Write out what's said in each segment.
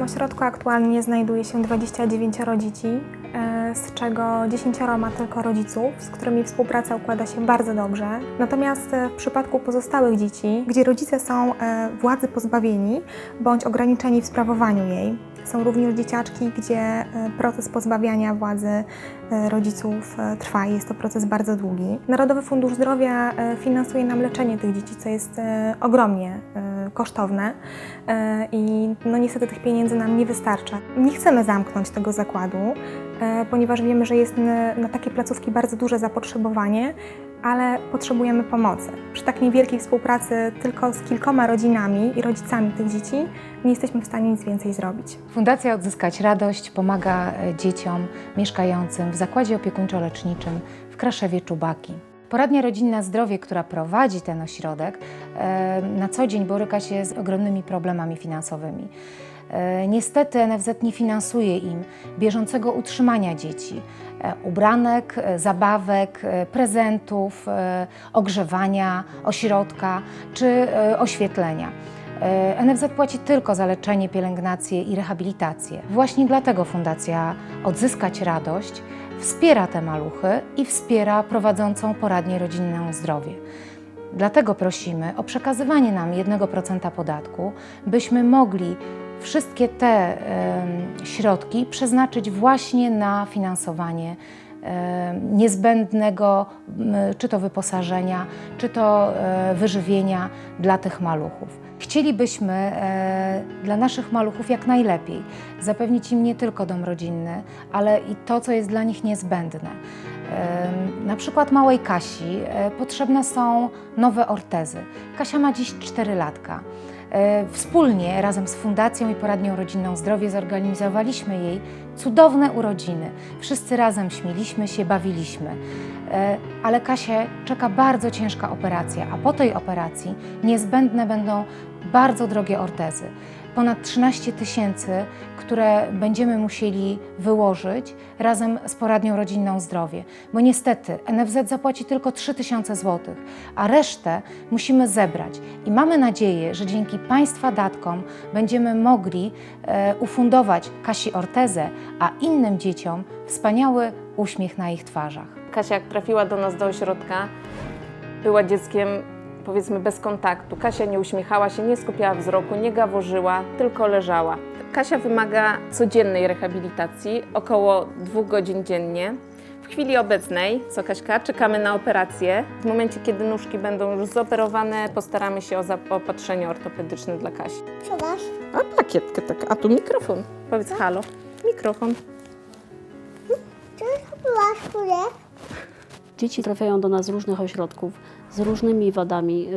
naszym ośrodku aktualnie znajduje się 29 dzieci, e, z czego 10 ma tylko rodziców, z którymi współpraca układa się bardzo dobrze. Natomiast e, w przypadku pozostałych dzieci, gdzie rodzice są e, władzy pozbawieni bądź ograniczeni w sprawowaniu jej, są również dzieciaczki, gdzie proces pozbawiania władzy rodziców trwa i jest to proces bardzo długi. Narodowy Fundusz Zdrowia finansuje nam leczenie tych dzieci, co jest ogromnie kosztowne e, i no niestety tych pieniędzy nam nie wystarcza. Nie chcemy zamknąć tego zakładu, e, ponieważ wiemy, że jest na, takie placówki bardzo duże zapotrzebowanie, ale potrzebujemy pomocy. Przy tak niewielkiej współpracy tylko z kilkoma rodzinami i rodzicami tych dzieci nie jesteśmy w stanie nic więcej zrobić. Fundacja Odzyskać Radość pomaga e, dzieciom mieszkającym w zakładzie opiekuńczo-leczniczym w Kraszewie Czubaki. Poradnia Rodzinna Zdrowie, która prowadzi ten ośrodek, e, na co dzień boryka się z ogromnymi problemami finansowymi. E, Niestety NFZ nie finansuje im bieżącego utrzymania dzieci, e, ubranek, zabawek, prezentów, ogrzewania, ośrodka czy oświetlenia. E, NFZ płaci tylko za leczenie, pielęgnację i rehabilitację. Właśnie dlatego Fundacja Odzyskać Radość wspiera te maluchy i wspiera prowadzącą poradnię rodzinną zdrowie. Dlatego prosimy o przekazywanie nam 1% podatku, byśmy mogli wszystkie te środki przeznaczyć właśnie na finansowanie niezbędnego, czy to wyposażenia, czy to e, wyżywienia dla tych maluchów. Chcielibyśmy e, dla naszych maluchów jak najlepiej zapewnić im nie tylko dom rodzinny, ale i to, co jest dla nich niezbędne. Na przykład małej Kasi e, potrzebne są nowe ortezy. Kasia ma dziś 4 latka. Wspólnie razem z Fundacją i Poradnią Rodzinną Zdrowie zorganizowaliśmy jej cudowne urodziny. Wszyscy razem śmieliśmy się, bawiliśmy. E, Ale Kasię czeka bardzo ciężka operacja, a po tej operacji niezbędne będą bardzo drogie ortezy. Ponad 13 tysięcy, które będziemy musieli wyłożyć razem z Poradnią Rodzinną Zdrowie. Bo niestety NFZ zapłaci tylko 3 tysiące złotych, a resztę musimy zebrać. I mamy nadzieję, że dzięki Państwa datkom będziemy mogli e, ufundować Kasi ortezę, a innym dzieciom wspaniały uśmiech na ich twarzach. Kasia, jak trafiła do nas do ośrodka, była dzieckiem powiedzmy bez kontaktu. Kasia nie uśmiechała się, nie skupiała wzroku, nie gaworzyła, tylko leżała. Kasia wymaga codziennej rehabilitacji, około dwóch godzin dziennie. W chwili obecnej, co Kaśka, czekamy na operację. W momencie, kiedy nóżki będą już zoperowane, postaramy się o zaopatrzenie ortopedyczne dla Kasi. Co masz? A plakietkę tak, a tu mikrofon. Powiedz halo. Mikrofon. Co masz, które? Dzieci trafiają do nas z różnych ośrodków, z różnymi wadami,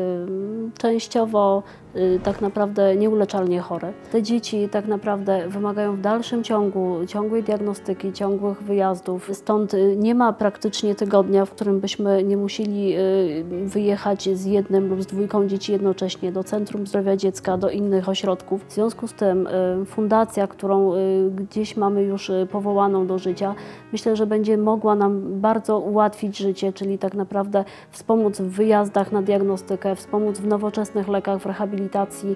częściowo y, tak naprawdę nieuleczalnie chore. Te dzieci tak naprawdę wymagają w dalszym ciągu ciągłej diagnostyki, ciągłych wyjazdów. Stąd y, nie ma praktycznie tygodnia, w którym byśmy nie musieli y, wyjechać z jednym lub z dwójką dzieci jednocześnie do Centrum Zdrowia Dziecka, do innych ośrodków. W związku z tym fundacja, którą gdzieś mamy już powołaną do życia, myślę, że będzie mogła nam bardzo ułatwić życie, czyli tak naprawdę wspomóc w wyjazdach na diagnostykę, wspomóc w nowoczesnych lekach, w rehabilitacji, y,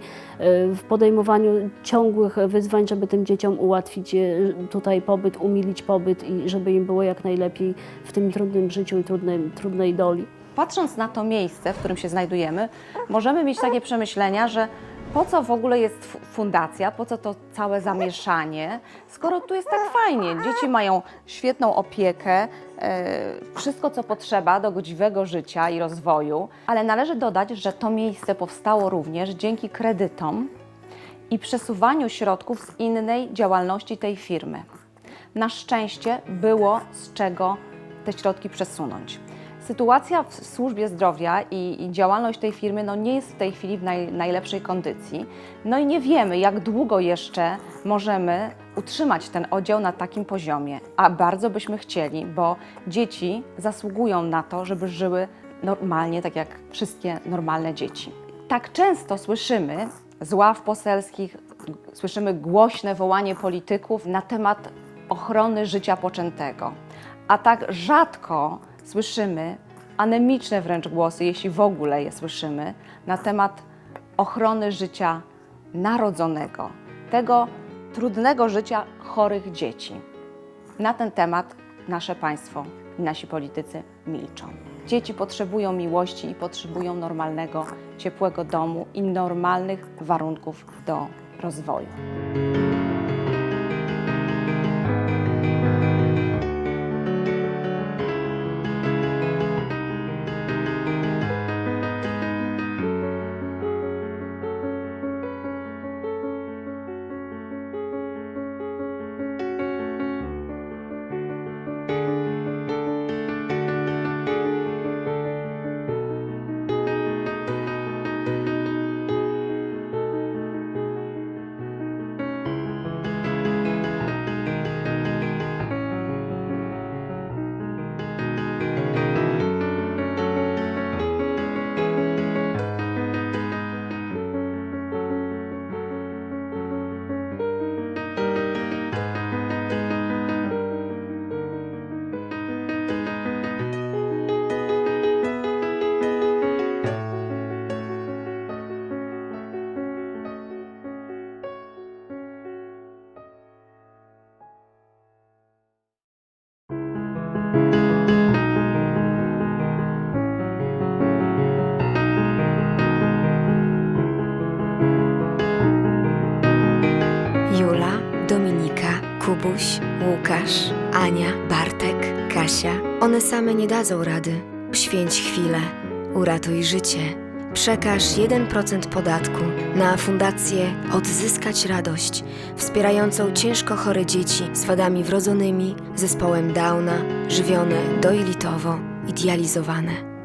w podejmowaniu ciągłych wyzwań, żeby tym dzieciom ułatwić y, tutaj pobyt, umilić pobyt i żeby im było jak najlepiej w tym trudnym życiu i trudnej, trudnej doli. Patrząc na to miejsce, w którym się znajdujemy, możemy mieć takie przemyślenia, że po co w ogóle jest fu- fundacja, po co to całe zamieszanie, skoro tu jest tak fajnie. Dzieci mają świetną opiekę, wszystko co potrzeba do godziwego życia i rozwoju, ale należy dodać, że to miejsce powstało również dzięki kredytom i przesuwaniu środków z innej działalności tej firmy. Na szczęście było z czego te środki przesunąć. Sytuacja w służbie zdrowia i, i działalność tej firmy no, nie jest w tej chwili w naj, najlepszej kondycji. No i nie wiemy, jak długo jeszcze możemy utrzymać ten oddział na takim poziomie, a bardzo byśmy chcieli, bo dzieci zasługują na to, żeby żyły normalnie, tak jak wszystkie normalne dzieci. Tak często słyszymy z ław poselskich, słyszymy głośne wołanie polityków na temat ochrony życia poczętego. A tak rzadko słyszymy anemiczne wręcz głosy, jeśli w ogóle je słyszymy, na temat ochrony życia narodzonego, tego trudnego życia chorych dzieci. Na ten temat nasze państwo i nasi politycy milczą. Dzieci potrzebują miłości i potrzebują normalnego, ciepłego domu i normalnych warunków do rozwoju. Kubuś, Łukasz, Ania, Bartek, Kasia. One same nie dadzą rady. Poświęć chwilę, uratuj życie. Przekaż 1% podatku na fundację Odzyskać Radość, wspierającą ciężko chore dzieci z wadami wrodzonymi, zespołem Downa, żywione doilitowo i dializowane.